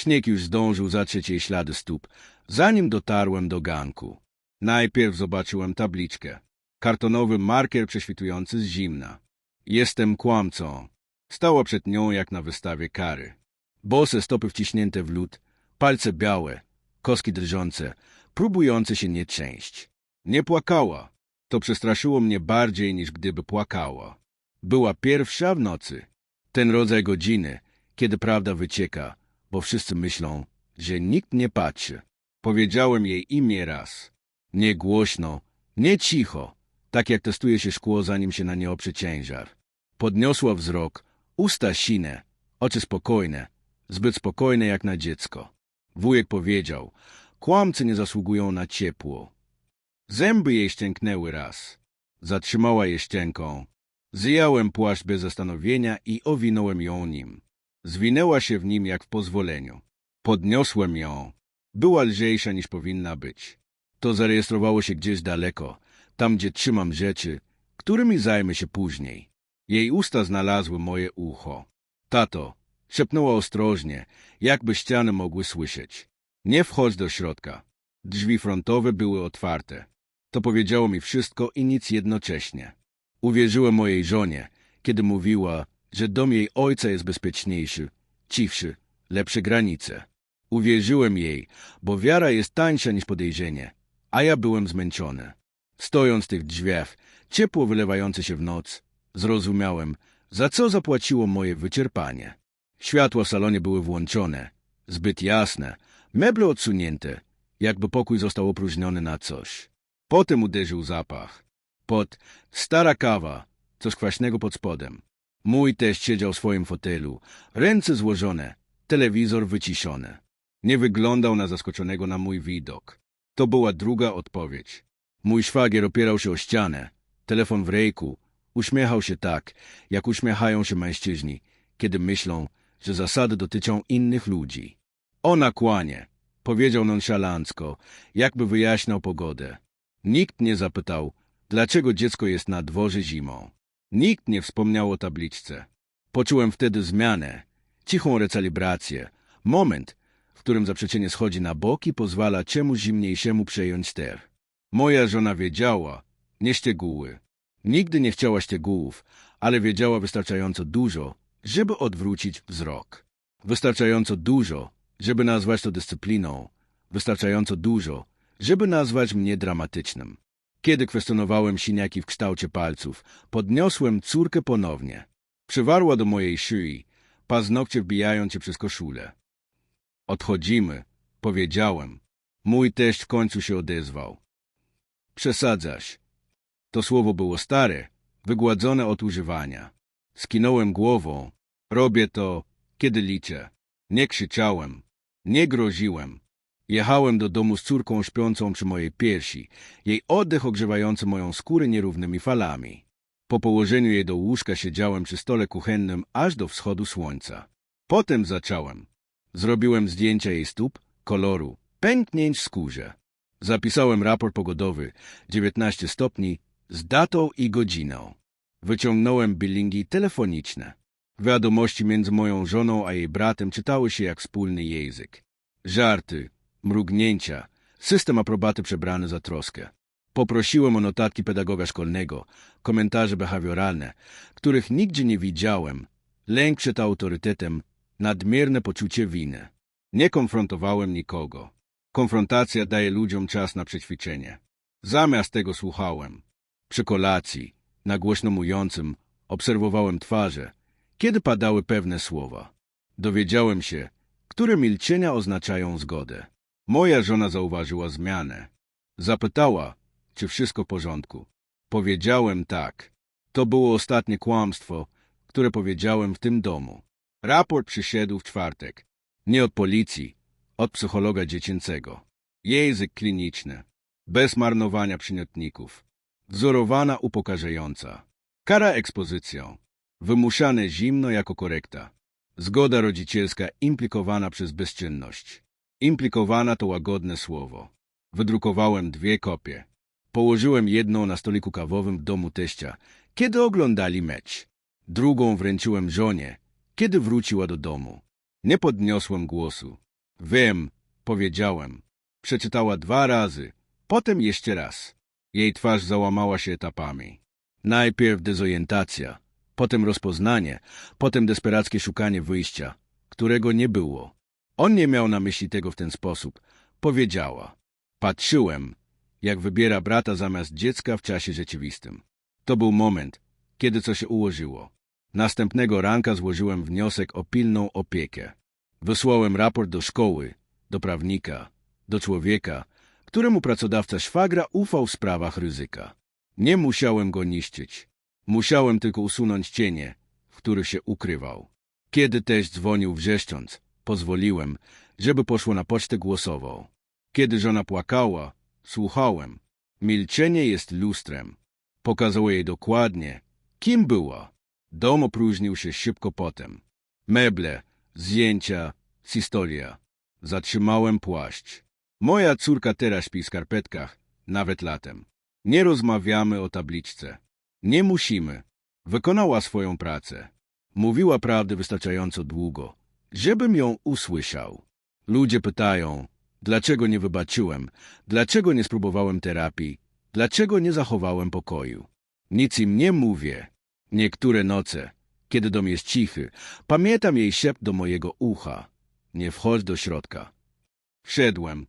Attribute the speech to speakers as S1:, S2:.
S1: Śnieg już zdążył zatrzeć jej ślady stóp, zanim dotarłem do ganku. Najpierw zobaczyłem tabliczkę. Kartonowy marker prześwitujący z zimna. Jestem kłamcą. Stała przed nią jak na wystawie kary. Bose stopy wciśnięte w lód, palce białe, koski drżące, próbujące się nie trzęść. Nie płakała. To przestraszyło mnie bardziej niż gdyby płakała. Była pierwsza w nocy. Ten rodzaj godziny, kiedy prawda wycieka, bo wszyscy myślą, że nikt nie patrzy. Powiedziałem jej imię raz. Nie głośno, nie cicho, tak jak testuje się szkło, zanim się na nie oprze ciężar. Podniosła wzrok, usta sine, oczy spokojne, zbyt spokojne jak na dziecko. Wujek powiedział, kłamcy nie zasługują na ciepło. Zęby jej ścięknęły raz. Zatrzymała je ścięką. Zjąłem płaszcz bez zastanowienia i owinąłem ją nim. Zwinęła się w nim jak w pozwoleniu. Podniosłem ją. Była lżejsza niż powinna być. To zarejestrowało się gdzieś daleko, tam gdzie trzymam rzeczy, którymi zajmę się później. Jej usta znalazły moje ucho. Tato, szepnęła ostrożnie, jakby ściany mogły słyszeć. Nie wchodź do środka. Drzwi frontowe były otwarte. To powiedziało mi wszystko i nic jednocześnie. Uwierzyłem mojej żonie, kiedy mówiła, że dom jej ojca jest bezpieczniejszy, ciwszy, lepsze granice. Uwierzyłem jej, bo wiara jest tańsza niż podejrzenie, a ja byłem zmęczony. Stojąc w tych drzwiach, ciepło wylewające się w noc, zrozumiałem, za co zapłaciło moje wyczerpanie. Światła w salonie były włączone, zbyt jasne, meble odsunięte, jakby pokój został opróżniony na coś. Potem uderzył zapach. Pot, stara kawa, coś kwaśnego pod spodem. Mój teść siedział w swoim fotelu, ręce złożone, telewizor wyciszony. Nie wyglądał na zaskoczonego na mój widok. To była druga odpowiedź. Mój szwagier opierał się o ścianę, telefon w rejku, uśmiechał się tak, jak uśmiechają się mężczyźni, kiedy myślą, że zasady dotyczą innych ludzi. Ona kłanie, powiedział nonszalancko, jakby wyjaśniał pogodę. Nikt nie zapytał, dlaczego dziecko jest na dworze zimą. Nikt nie wspomniał o tabliczce. Poczułem wtedy zmianę, cichą recalibrację, moment, w którym zaprzeczenie schodzi na bok i pozwala czemuś zimniejszemu przejąć ster. Moja żona wiedziała, nie szczegóły. Nigdy nie chciała szczegółów, ale wiedziała wystarczająco dużo, żeby odwrócić wzrok. Wystarczająco dużo, żeby nazwać to dyscypliną. Wystarczająco dużo, żeby nazwać mnie dramatycznym. Kiedy kwestionowałem siniaki w kształcie palców, podniosłem córkę ponownie. Przywarła do mojej szyi, paznokcie wbijając się przez koszulę. Odchodzimy, powiedziałem. Mój teść w końcu się odezwał. Przesadzasz. To słowo było stare, wygładzone od używania. Skinąłem głową. Robię to, kiedy liczę. Nie krzyczałem. Nie groziłem. Jechałem do domu z córką śpiącą przy mojej piersi, jej oddech ogrzewający moją skórę nierównymi falami. Po położeniu jej do łóżka siedziałem przy stole kuchennym aż do wschodu słońca. Potem zacząłem. Zrobiłem zdjęcia jej stóp, koloru, pęknięć w skórze. Zapisałem raport pogodowy 19 stopni z datą i godziną. Wyciągnąłem bilingi telefoniczne. Wiadomości między moją żoną a jej bratem czytały się jak wspólny język. Żarty, mrugnięcia, system aprobaty przebrany za troskę. Poprosiłem o notatki pedagoga szkolnego, komentarze behawioralne, których nigdzie nie widziałem, lęk przed autorytetem, nadmierne poczucie winy. Nie konfrontowałem nikogo. Konfrontacja daje ludziom czas na przećwiczenie. Zamiast tego słuchałem. Przy kolacji, na głośno mówiącym, obserwowałem twarze, kiedy padały pewne słowa. Dowiedziałem się, które milczenia oznaczają zgodę. Moja żona zauważyła zmianę. Zapytała, czy wszystko w porządku. Powiedziałem tak. To było ostatnie kłamstwo, które powiedziałem w tym domu. Raport przyszedł w czwartek. Nie od policji, od psychologa dziecięcego. Język kliniczny. Bez marnowania przymiotników. Wzorowana upokarzająca. Kara ekspozycją. Wymuszane zimno jako korekta. Zgoda rodzicielska implikowana przez bezczynność. Implikowana to łagodne słowo. Wydrukowałem dwie kopie. Położyłem jedną na stoliku kawowym w domu teścia, kiedy oglądali mecz. Drugą wręczyłem żonie, kiedy wróciła do domu. Nie podniosłem głosu. Wiem, powiedziałem. Przeczytała dwa razy, potem jeszcze raz. Jej twarz załamała się etapami. Najpierw dezorientacja, potem rozpoznanie, potem desperackie szukanie wyjścia, którego nie było. On nie miał na myśli tego w ten sposób. Powiedziała. Patrzyłem, jak wybiera brata zamiast dziecka w czasie rzeczywistym. To był moment, kiedy coś się ułożyło. Następnego ranka złożyłem wniosek o pilną opiekę. Wysłałem raport do szkoły, do prawnika, do człowieka, któremu pracodawca szwagra ufał w sprawach ryzyka. Nie musiałem go niszczyć. Musiałem tylko usunąć cienie, w których się ukrywał. Kiedy też dzwonił wrzeszcząc, pozwoliłem, żeby poszło na pocztę głosową. Kiedy żona płakała, słuchałem. Milczenie jest lustrem. Pokazało jej dokładnie, kim była. Dom opróżnił się szybko potem. Meble, zdjęcia, historia. Zatrzymałem płaszcz. Moja córka teraz śpi w skarpetkach, nawet latem. Nie rozmawiamy o tabliczce. Nie musimy. Wykonała swoją pracę. Mówiła prawdę wystarczająco długo, żebym ją usłyszał. Ludzie pytają, dlaczego nie wybaczyłem, dlaczego nie spróbowałem terapii, dlaczego nie zachowałem pokoju. Nic im nie mówię. Niektóre noce, kiedy dom jest cichy, pamiętam jej szept do mojego ucha. Nie wchodź do środka. Wszedłem.